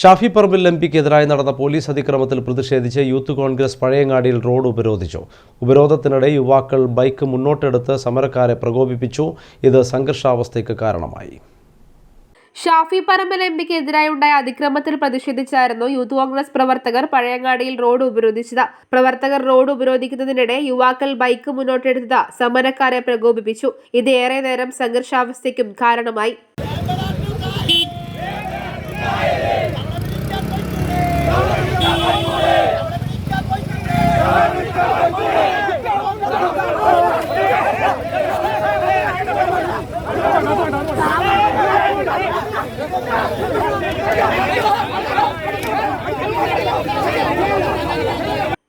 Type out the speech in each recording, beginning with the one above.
Shafi Parambil M പിക്കെതിരായി നടന്ന police അതിക്രമത്തിൽ പ്രതിഷേധിച്ച് youth Congress പഴയങ്ങാടിയിൽ road ഉപരോധിച്ചു. ഉപരോധത്തിനിടെ യുവാക്കൾ ബൈക്ക് മുന്നോട്ടെടുത്ത് സമരക്കാരെ പ്രകോപിപ്പിച്ചു. ഇത് സംഘർഷാവസ്ഥയ്ക്ക് കാരണമായി. ഷാഫി പറമ്പൽ എം പിക്ക് എതിരായുണ്ടായ അതിക്രമത്തിൽ പ്രതിഷേധിച്ചായിരുന്നു യൂത്ത് കോൺഗ്രസ് പ്രവർത്തകർ പഴയങ്ങാടിയിൽ റോഡ് ഉപരോധിച്ചത്. പ്രവർത്തകർ റോഡ് ഉപരോധിക്കുന്നതിനിടെ യുവാക്കൾ ബൈക്ക് മുന്നോട്ടെടുത്തത് സമരക്കാരെ പ്രകോപിപ്പിച്ചു. ഇത് ഏറെ നേരം സംഘർഷാവസ്ഥയ്ക്കും കാരണമായി.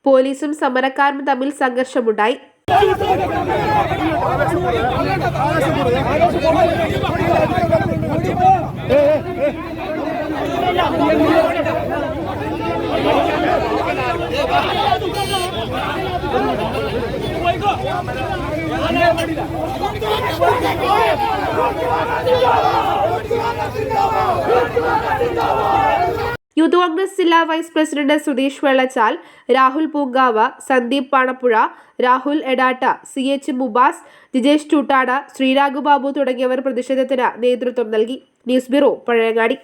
പോലീസും സമരക്കാരും തമ്മിൽ സംഘർഷമുണ്ടായി. യൂത്ത് കോൺഗ്രസ് ജില്ലാ vice president Sudheesh Vellachal Rahul Poonkavu Sandeep Panappuzha Rahul Edatta C H Mubas Jijesh Choottada Sreeraghubabu തുടങ്ങിയവർ പ്രതിഷേധത്തിന് നേതൃത്വം നൽകി. News bureau Pazhayangadi.